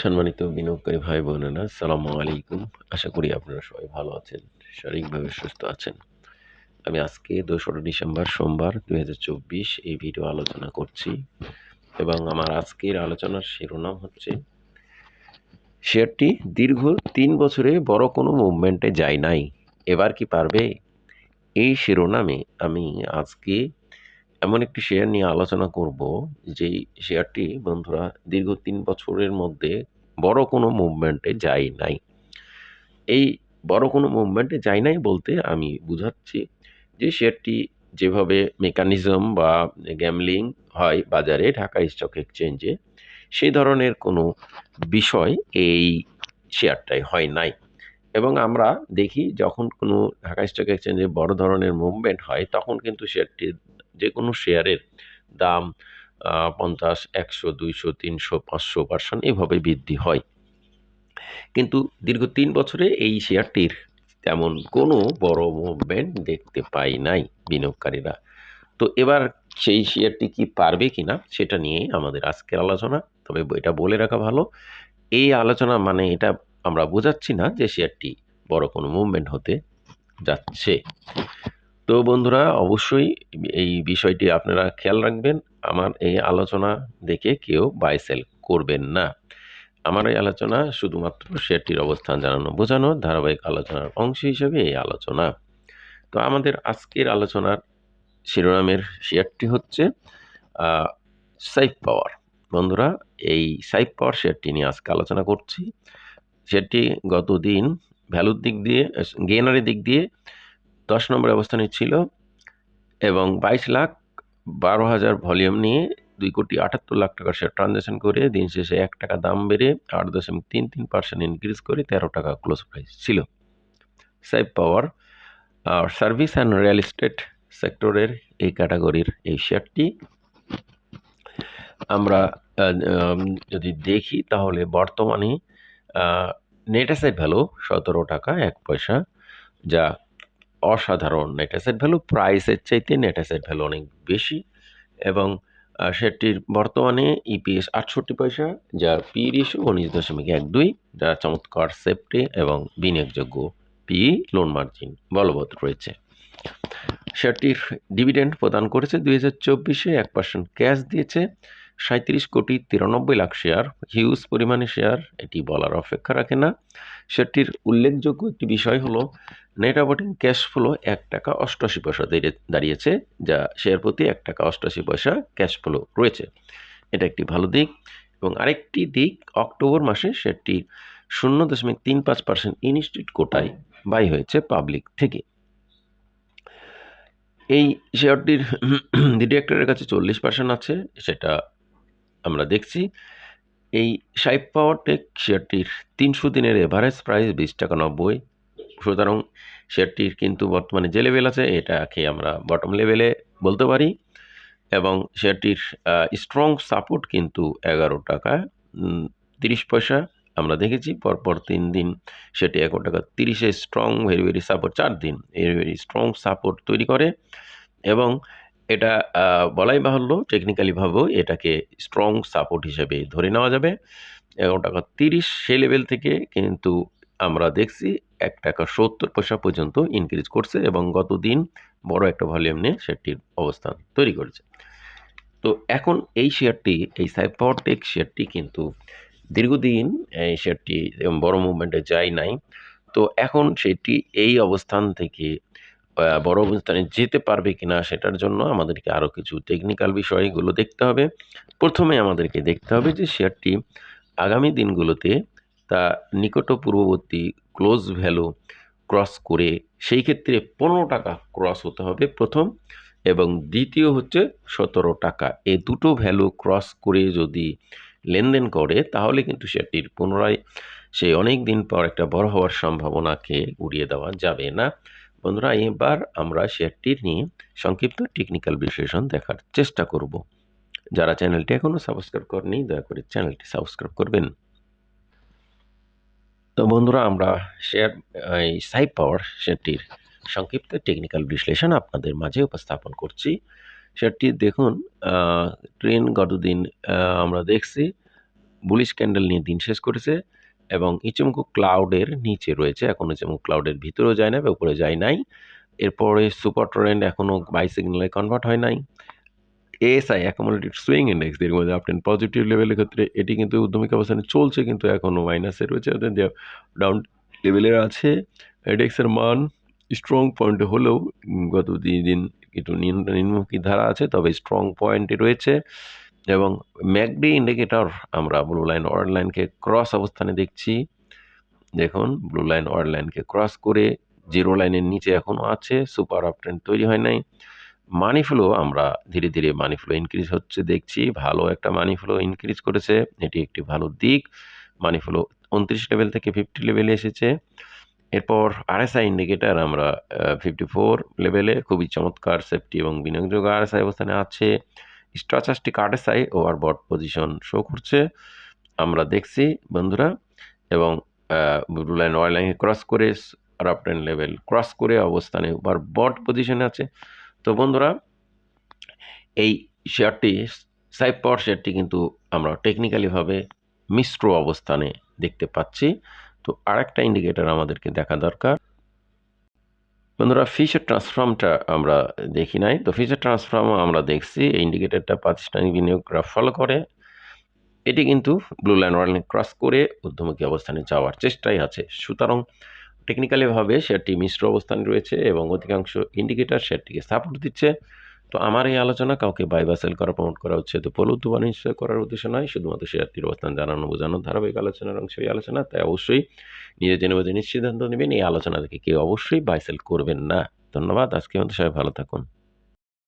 সম্মানিত বিনিয়োগকারী ভাই বোনেরা সালামু আলাইকুম। আশা করি আপনারা সবাই ভালো আছেন, শারীরিকভাবে সুস্থ আছেন। আমি আজকে দোসরা ডিসেম্বর সোমবার দু হাজার চব্বিশ এই ভিডিও আলোচনা করছি এবং আমার আজকের আলোচনার শিরোনাম হচ্ছে, শেয়ারটি দীর্ঘ তিন বছরে বড় কোনো মুভমেন্টে যায় নাই। এবার কি পারবে? এই শিরোনামে আমি আজকে এমন একটি শেয়ার নিয়ে আলোচনা করব, যেই শেয়ারটি বন্ধুরা, দীর্ঘ তিন বছরের মধ্যে বড় কোনো মুভমেন্টে যায় নাই। এই বড় কোনো মুভমেন্টে যায় নাই বলতে আমি বুঝাচ্ছি যে শেয়ারটি যেভাবে মেকানিজম বা গ্যামলিং হয় বাজারে, ঢাকা স্টক এক্সচেঞ্জে সেই ধরনের কোনো বিষয় এই শেয়ারটাই হয় নাই। এবং আমরা দেখি যখন কোনো ঢাকা স্টক এক্সচেঞ্জে বড় ধরনের মুভমেন্ট হয়, তখন কিন্তু শেয়ারটির যে কোনো শেয়ারের দাম পঞ্চাশ, একশো, দুইশো, তিনশো, পাঁচশো পার্সেন্ট এভাবে বৃদ্ধি হয়। কিন্তু দীর্ঘ তিন বছরে এই শেয়ারটির তেমন কোনো বড় মুভমেন্ট দেখতে পাই নাই বিনিয়োগকারীরা। তো এবার সেই শেয়ারটি কি পারবে কিনা সেটা নিয়ে আমাদের আজকের আলোচনা, তবে এটা বলে রাখা ভালো। এই আলোচনা মানে এটা আমরা বোঝাচ্ছি না যে শেয়ারটি বড় কোনো মুভমেন্ট হতে যাচ্ছে। তো বন্ধুরা, অবশ্যই এই বিষয়টি আপনারা খেয়াল রাখবেন। আমার এই আলোচনা দেখে কেউ বাই সেল করবেন না। আমার এই আলোচনা শুধুমাত্র শেয়ারটির অবস্থান জানানো, বোঝানো, ধারাবাহিক আলোচনার অংশ হিসেবে এই আলোচনা। তো আমাদের আজকের আলোচনার শিরোনামের শেয়ারটি হচ্ছে সাইফ পাওয়ার বন্ধুরা, এই সাইফ পাওয়ার শেয়ারটি নিয়ে আজকে আলোচনা করছি। শেয়ারটি গত দিন ভ্যালুর দিক দিয়ে গেনারের দিক দিয়ে দশ নম্বর অবস্থানে ছিল এবং বাইশ লাখ বারো হাজার ভলিউম নিয়ে দুই কোটি আটাত্তর লাখ টাকার শেয়ার ট্রানজ্যাকশন করে দিন শেষে এক টাকা দাম বেড়ে আট দশমিক তিন তিন পার্সেন্ট ইনক্রিজ করে তেরো টাকা ক্লোজ প্রাইস ছিল। সাইব পাওয়ার আর সার্ভিস অ্যান্ড রিয়েল এস্টেট সেক্টরের এই ক্যাটাগরির এই শেয়ারটি আমরা যদি দেখি তাহলে বর্তমানে নেট অ্যাসেট ভ্যালু সতেরো টাকা এক পয়সা, যা অসাধারণ নেট অ্যাসেট ভ্যালু প্রাইসের চাইতে নেট অ্যাসেট ভ্যালু অনেক বেশি এবং সেটির বর্তমানে ইপিএস আটষট্টি পয়সা যার পি রেশিও উনিশ দশমিক এক দুই যার চমৎকার সেফটি এবং বিনিয়োগযোগ্য পি লোন মার্জিন বলবৎ রয়েছে। শেয়ারটির ডিভিডেন্ড প্রদান করেছে দুই হাজার চব্বিশে, এক পার্সেন্ট ক্যাশ দিয়েছে। সাঁত্রিশ কোটি তিরানব্বই লাখ শেয়ার, হিউজ পরিমাণে শেয়ার, এটি বলার অপেক্ষা রাখে না। সেটির উল্লেখযোগ্য একটি বিষয় হলো নেট অপারেটিং ক্যাশ ফ্লো এক টাকা অষ্টআশি পয়সা দাঁড়িয়েছে, যা শেয়ার প্রতি এক টাকা অষ্টআশি পয়সা ক্যাশ ফ্লো রয়েছে। এটা একটি ভালো দিক। এবং আরেকটি দিক, অক্টোবর মাসে শেয়ারটি শূন্য দশমিক তিন পাঁচ পার্সেন্ট ইনস্টিটিউট কোটায় বাই হয়েছে পাবলিক থেকে। এই শেয়ারটির ডিরেক্টরের কাছে চল্লিশ পার্সেন্ট আছে, সেটা আমরা দেখছি, এই সাইপ পাওয়ার টেক শেয়ারটির তিনশো দিনের এভারেজ প্রাইস বিশ টাকা নব্বই। সুতরাং শেয়ারটির কিন্তু বর্তমানে যে লেভেল আছে, এটাকে আমরা বটম লেভেলে বলতে পারি এবং শেয়ারটির স্ট্রং সাপোর্ট কিন্তু এগারো টাকা তিরিশ পয়সা আমরা দেখেছি। পরপর তিন দিন সেটি এগারো টাকা, তিরিশে স্ট্রং ভেরি ভেরি সাপোর্ট চার দিন ভেরি ভেরি স্ট্রং সাপোর্ট তৈরি করে এবং এটা বলাই বাহুল্য টেকনিক্যালিভাবেও এটাকে স্ট্রং সাপোর্ট হিসেবে ধরে নেওয়া যাবে। এগারো টাকা তিরিশ সে লেভেল থেকে কিন্তু আমরা দেখছি এক টাকা সত্তর পয়সা পর্যন্ত ইনক্রিজ করছে এবং গত দিন বড় একটা ভলিউম নিয়ে সেটির অবস্থান তৈরি করেছে। তো এখন এই শেয়ারটি এই সাইপাওয়ারটেক শেয়ারটি কিন্তু দীর্ঘদিন এই শেয়ারটি বড় মুভমেন্টে যায় নাই। তো এখন সেটি এই অবস্থান থেকে বড় অবস্থানে যেতে পারবে কিনা সেটার জন্য আমাদেরকে আরও কিছু টেকনিক্যাল বিষয়গুলো দেখতে হবে। প্রথমে আমাদেরকে দেখতে হবে যে শেয়ারটি আগামী দিনগুলোতে তা নিকট পূর্ববর্তী ক্লোজ ভ্যালু ক্রস করে সেই ক্ষেত্রে পনেরো টাকা ক্রস হতে হবে প্রথম এবং দ্বিতীয় হচ্ছে সতেরো টাকা। এই দুটো ভ্যালু ক্রস করে যদি লেনদেন করে তাহলে কিন্তু সেটির পুনরায় সেই অনেক দিন পর একটা বড় হওয়ার সম্ভাবনাকে উড়িয়ে দেওয়া যাবে না। বন্ধুরা, এবার আমরা শেয়ারটির নিয়ে সংক্ষিপ্ত টেকনিক্যাল বিশ্লেষণ দেখার চেষ্টা করব। যারা চ্যানেলটি এখনও সাবস্ক্রাইব করেনি দয়া করে চ্যানেলটি সাবস্ক্রাইব করবেন। তো বন্ধুরা, আমরা শেয়ার এই সাইপ পাওয়ার শেয়ারটির সংক্ষিপ্ত টেকনিক্যাল বিশ্লেষণ আপনাদের মাঝে উপস্থাপন করছি। শেয়ারটি দেখুন ট্রেন গতদিন আমরা দেখছি বুলিশ ক্যান্ডেল নিয়ে দিন শেষ করেছে। এবং ইচুমুকু ক্লাউডের নিচে রয়েছে। এখন ইচুমুকু ক্লাউডের ভিতরেও যায় না বা উপরে যায় নাই। এরপরে সুপার ট্রেন্ড এখনও বাই সিগনালে কনভার্ট হয় নাই। এএসআই অ্যাকোমোলেটেড সুইং ইন্ডেক্স মধ্যে আপনি পজিটিভ লেভেলের ক্ষেত্রে এটি কিন্তু উদ্যমিক অবস্থানে চলছে, কিন্তু এখনও মাইনাসে রয়েছে। অর্থাৎ ডাউন লেভেলের আছে ইন্ডেক্সের মান স্ট্রং পয়েন্টে হলেও গত দুই দিন একটু নিম্নমুখী ধারা আছে, তবে স্ট্রং পয়েন্টে রয়েছে। এবং ম্যাকডি ইন্ডিকেটর আমরা ব্লু লাইন অরেড লাইনকে ক্রস অবস্থানে দেখছি। দেখুন ব্লু লাইন অরেড লাইনকে ক্রস করে জিরো লাইনের নিচে এখনও আছে সুপার আপ ট্রেন্ড তৈরি হয় নাই। মানি ফ্লো আমরা ধীরে ধীরে মানি ফ্লো ইনক্রিজ হচ্ছে দেখছি, ভালো একটা মানি ফ্লো ইনক্রিজ করেছে, এটি একটি ভালো দিক। মানি ফ্লো উনত্রিশ লেভেল থেকে ফিফটি লেভেলে এসেছে। এরপর আরএসআই ইন্ডিকেটার আমরা ফিফটি ফোর লেভেলে খুবই চমৎকার সেফটি এবং বিনিয়োগযোগ্য আরএসআই অবস্থানে আছে। Stochastic RSI overbought position show করছে। আমরা দেখছি, বন্ধুরা, এবং ব্লু লাইন অয়েল লাইন ক্রস করে রাফটেন লেভেল ক্রস করে অবস্থানে ওভার বট পজিশনে আছে। তো, বন্ধুরা, এই শেয়ারটি সাইপ পাওয়ার শেয়ারটি কিন্তু আমরা টেকনিক্যালিভাবে মিশ্র অবস্থানে দেখতে পাচ্ছি। তো, আরেকটা ইন্ডিকেটর আমাদেরকে দেখা দরকার। বন্ধুরা ফিচার ট্রান্সফর্মটা আমরা দেখি নাই। তো ফিচার ট্রান্সফর্ম আমরা দেখছি ইন্ডিকেটরটা প্রাতিষ্ঠানিক বিনিয়োগরা ফলো করে। এটি কিন্তু ব্লু লাইন ওয়ার্ল্ড ক্রস করে ঊর্ধ্বমুখী অবস্থানে যাওয়ার চেষ্টাই আছে। সুতরাং টেকনিক্যালিভাবে শেয়ারটি মিশ্র অবস্থানে রয়েছে এবং অধিকাংশ ইন্ডিকেটার শেয়ারটিকে সাপোর্ট দিচ্ছে। তো আমার এই আলোচনা, কাউকে বাই বা সেল করা প্রমোট করা হচ্ছে তো প্রলুব্ধ বা নিশ্চয় করার উদ্দেশ্য নয়। শুধুমাত্র শেয়ারটির অবস্থান জানানো, বোঝানোর ধারাবাহিক আলোচনার অংশ এই আলোচনা, তাই অবশ্যই নিজে জেনে বুঝে সিদ্ধান্ত নেবেন। এই আলোচনা থেকে কেউ অবশ্যই বাইসেল করবেন না। ধন্যবাদ। আজকে আমাদের সবাই ভালো থাকুন।